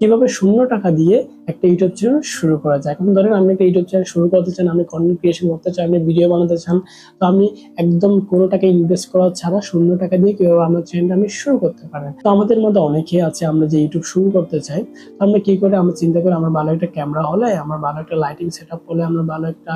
কীভাবে শূন্য টাকা দিয়ে একটা ইউটিউব চ্যানেল শুরু করা যায়? এখন ধরেন আপনি একটা ইউটিউব চ্যানেল শুরু করতে চান, আপনি কন্টেন্ট ক্রিয়েশন করতে চান, আপনি ভিডিও বানাতে চান, তো আপনি একদম কোনো টাকা ইনভেস্ট করা ছাড়া শূন্য টাকা দিয়ে কীভাবে আমার চ্যানেলটা আমি শুরু করতে পারেন? তো আমাদের মধ্যে অনেকেই আছে, আমরা যে ইউটিউব শুরু করতে চাই আমরা কি করে? আমরা চিন্তা করি, আমার ভালো একটা ক্যামেরা হলে, আমার ভালো একটা লাইটিং সেট আপ হলে, আমরা ভালো একটা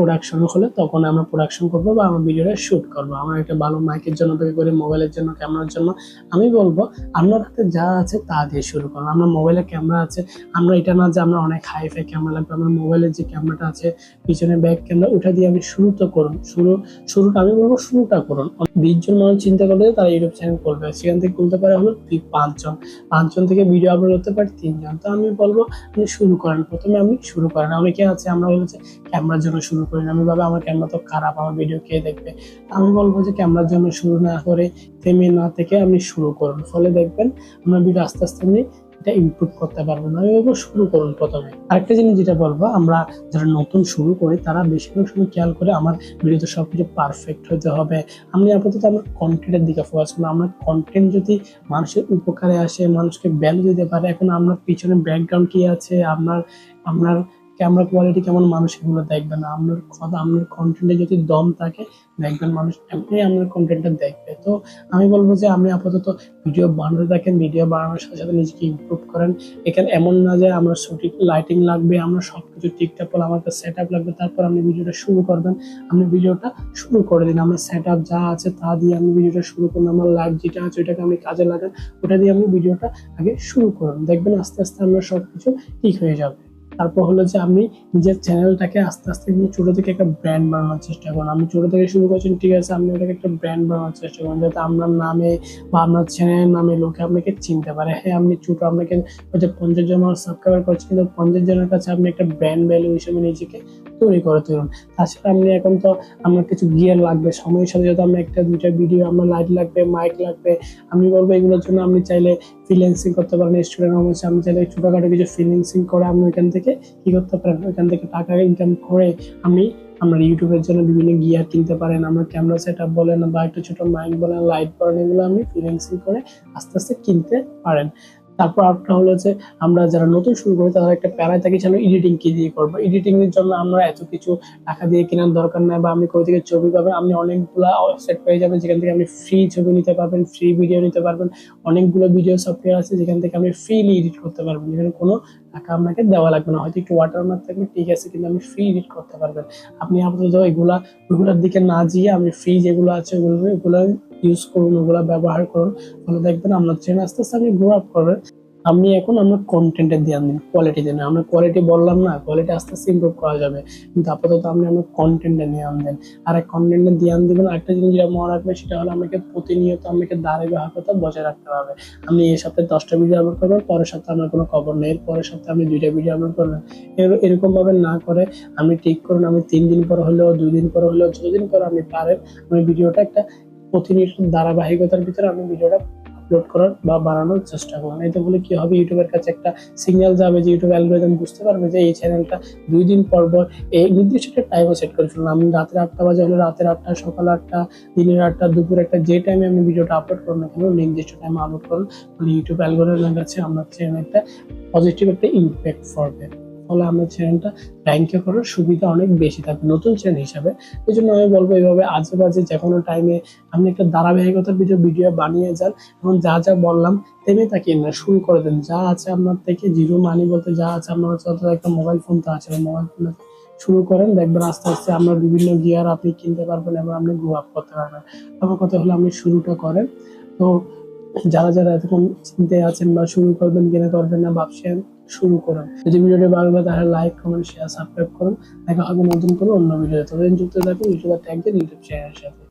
প্রোডাকশন হলে তখন আমরা প্রোডাকশন করব বা আমার ভিডিওটা শ্যুট করব। আমার একটা ভালো মাইকের জন্য থেকে করে মোবাইলের জন্য ক্যামেরার জন্য। আমি বলব, আপনার হাতে যা আছে তা দিয়ে শুরু করুন। আমরা মোবাইলে ক্যামেরা আছে, আমরা এটা না যে আমরা অনেক হাই ফাই ক্যামেরা লাগবে, আমার মোবাইলের যে ক্যামেরাটা আছে, পিছনে ব্যাক ক্যামেরা ওটা দিয়ে আমি শুরু তো করুন। শুরু, শুরুটা আমি বলব শুরুটা করুন। বিশ জন মানুষ চিন্তা করলে তারা ইউটিউব চ্যানেল করবে। সেখান থেকে খুলতে পারে হলো পাঁচজন পাঁচজন থেকে ভিডিও আপলোড করতে পারে তিনজন তো আমি বলব আপনি শুরু করেন। প্রথমে আপনি শুরু করেন। অনেকে আছে, আমরা হচ্ছে ক্যামেরার জন্য শুরু করি আমি ভাবে আমার ক্যামেরা তো খারাপ, আমার ভিডিও কে দেখবে? আমি বলব যে ক্যামেরার জন্য শুরু না করে থেমে না থেকে আপনি শুরু করুন। ফলে দেখবেন আপনার ভিডিও আস্তে আস্তে আপনি এটা ইমপ্রুভ করতে পারবেন আমি বলব, শুরু করুন প্রথমে। আরেকটা জিনিস যেটা বলব, আমরা যারা নতুন শুরু করি, তারা বেশিরভাগ সময় খেয়াল করে আমার ভিডিওতে সব কিছু পারফেক্ট হতে হবে। আমি আপাতত আমার কন্টেন্টের দিকে ফোকাস করব আমার কন্টেন্ট যদি মানুষের উপকারে আসে, মানুষকে ভ্যালু দিতে পারে, এখন আপনার পিছনে ব্যাকগ্রাউন্ড কি আছে? আপনার আপনার ক্যামেরা কোয়ালিটি কেমন মানুষ এগুলো দেখবে না। আপনার কথা, আপনার কন্টেন্টে যদি দম থাকে, দেখবেন মানুষ এমনি আপনার কন্টেন্টটা দেখবে। তো আমি বলব যে, আপনি আপাতত ভিডিও বানাতে থাকেন ভিডিও বানানোর সাথে সাথে নিজেকে ইমপ্রুভ করেন। এখানে এমন না যে, আমরা সঠিক লাইটিং লাগবে, আমরা সব কিছু ঠিকঠাক করে আমার সেট আপ লাগবে, তারপর আপনি ভিডিওটা শুরু করবেন। আপনি ভিডিওটা শুরু করে দিন। আমার সেট আপ যা আছে, তা দিয়ে আপনি ভিডিওটা শুরু করুন। আমার লাইভ যেটা আছে, ওইটাকে আপনি কাজে লাগান। ওটা দিয়ে আপনি ভিডিওটা আগে শুরু করুন। দেখবেন আস্তে আস্তে আপনার সব কিছু ঠিক হয়ে যাবে। তারপর হলো যে আমি নিজের চ্যানেলটাকে আস্তে আস্তে আপনি ছোট থেকে একটা ব্র্যান্ড বানানোর চেষ্টা করুন আপনি ছোট থেকে শুরু করছেন ঠিক আছে আপনি ওটাকে একটা ব্র্যান্ড বানানোর চেষ্টা করুন যাতে আপনার নামে বা আপনার চ্যানেলের নামে লোকে আপনাকে চিনতে পারে। হ্যাঁ আপনি ছোট, আপনাকে হয়তো পঞ্চাশ জন মানুষ সাবস্ক্রাইবার করছেন কিন্তু পঞ্চাশ জনের কাছে আপনি একটা ব্র্যান্ড ভ্যালু হিসেবে নিজেকে তৈরি করে তুলুন। তাছাড়া আপনি এখন তো আপনার কিছু গিয়ার লাগবে, সময়ের সাথে সাথে আপনার একটা দুইটা ভিডিও আপনার লাইট লাগবে মাইক লাগবে। আমি বলব এগুলোর জন্য আপনি চাইলে ফ্রিল্যান্সিং করতে পারেন স্টুডেন্ট আপনি চাইলে ছোটোখাটো কিছু ফ্রিল্যান্সিং করে আপনি ওইখান থেকে কি করতে পারেন? ওইখান থেকে টাকা ইনকাম করে আমি আপনার ইউটিউবের জন্য বিভিন্ন গিয়ার কিনতে পারেন। আমার ক্যামেরা সেট আপ বলেন বা একটা ছোট মাইক বলেন লাইট বলেন এগুলো আমি ফ্রিলেন্সিং করে আস্তে আস্তে কিনতে পারেন। তারপর আরেকটা হলো যে আমরা যারা নতুন শুরু করি তারা একটা প্যারায় থাকি যেন এডিটিং কি দিয়ে করব। এডিটিং এর জন্য আমরা এত কিছু টাকা দিয়ে কেনার দরকার নাই বা আপনি কোথা থেকে ছবি পাবেন, আপনি অনেকগুলা ওয়েবসাইট পেয়ে যাবেন, যেখান থেকে আপনি ফ্রি ছবি নিতে পারবেন ফ্রি ভিডিও নিতে পারবেন। অনেকগুলো ভিডিও সফটওয়্যার আছে, যেখান থেকে আপনি ফ্রিলি এডিট করতে পারবেন। যেখানে কোনো টাকা আপনাকে দেওয়া লাগবে না। হয়তো একটু ওয়াটারমার্ক থাকবে, ঠিক আছে, কিন্তু আপনি ফ্রি এডিট করতে পারবেন। আপনি আপাতত এগুলা, ওইগুলোর দিকে না গিয়ে আপনি ফ্রি যেগুলো আছে, ওগুলো ওগুলো ইউজ করুন, ওগুলো ব্যবহার করুন। ফলে দেখবেন আপনার ট্রেন আস্তে আস্তে আপনি গ্রো আপ করবেন আপনি এখন আপনার কন্টেন্টের ধ্যান দিন কোয়ালিটি দিন। আমরা কোয়ালিটি বললাম না কোয়ালিটি আস্তে আস্তে ইমপ্রুভ করা যাবে। কিন্তু আপাতত আপনি আপনার কন্টেন্টে ধ্যান দেন। আর এক কন্টেন্টের ধ্যান দেবেন, আরেকটা জিনিস যেটা মনে রাখবেন, সেটা হলো আমাকে প্রতিনিয়ত আমাকে দাঁড়ে বাহকতা বজায় রাখতে হবে। আপনি এই সপ্তাহে দশটা ভিডিও আপলোড করবেন পরের সপ্তাহে আমার কোনো খবর নেই। পরের সপ্তাহে আপনি দুইটা ভিডিও আপলোড করবেন। এর- এরকম ভাবে না করে আমি ঠিক করুন, আমি তিন দিন পর হলেও, দুই দিন পর হলেও, যতদিন পর আপনি পারেন আপনি ভিডিওটা একটা প্রতিনিয়ত ধারাবাহিকতার ভিতরে আমি ভিডিওটা আপলোড করার বা বাড়ানোর চেষ্টা করুন এতে বলে কি হবে? ইউটিউবের কাছে একটা সিগন্যাল যাবে যে ইউটিউব অ্যালগোরিদম বুঝতে পারবে যে এই চ্যানেলটা দুই দিন পর পর এই নির্দিষ্ট একটা টাইমও সেট করে ফেলুন আমি রাতের আটটা বাজে হলে, রাতের আটটা, সকাল আটটা, দিনের আটটা, দুপুর একটা, যে টাইমে আমি ভিডিওটা আপলোড করুন না কেন, নির্দিষ্ট টাইমে আপলোড করুন। ফলে ইউটিউব অ্যালগোরিদমের কাছে আপনার চ্যানেলটা পজিটিভ একটা ইম্প্যাক্ট পড়বে। ফলে আমার চ্যানেলটা র্যাঙ্কে করার সুবিধা অনেক বেশি থাকবে, নতুন চ্যানেল হিসাবে। এই জন্য আমি বলব এইভাবে আজে বাজে যে কোনো টাইমে আপনি একটা ধারাবাহিকতার ভিডিও ভিডিও বানিয়ে যান এবং যা যা বললাম তেমনি তাকিয়ে না, শুরু করে দেন। যা আছে আপনার থেকে জিরো মানি বলতে যা আছে আপনার হচ্ছে একটা মোবাইল ফোন তো আছে মোবাইল ফোনে শুরু করেন। দেখবেন আস্তে আস্তে আপনার বিভিন্ন গিয়ার আপনি কিনতে পারবেন এবং আপনি গ্রো আপ করতে পারবেন। আমার কথা হলো আপনি শুরুটা করেন। তো যারা যারা এতক্ষণ চিন্তায় আছেন বা শুরু করবেন কিনা করবেন না, ভাবছেন, শুরু করুন। যদি ভিডিওটি ভালো লাগে, তাহলে লাইক কমেন্ট শেয়ার সাবস্ক্রাইব করুন। দেখা হবে নতুন কোনো অন্য ভিডিও তবে যুক্ত থাকুন ইউটিউবার ট্যাগ দিন ইউটিউব চ্যানেলের সাথে।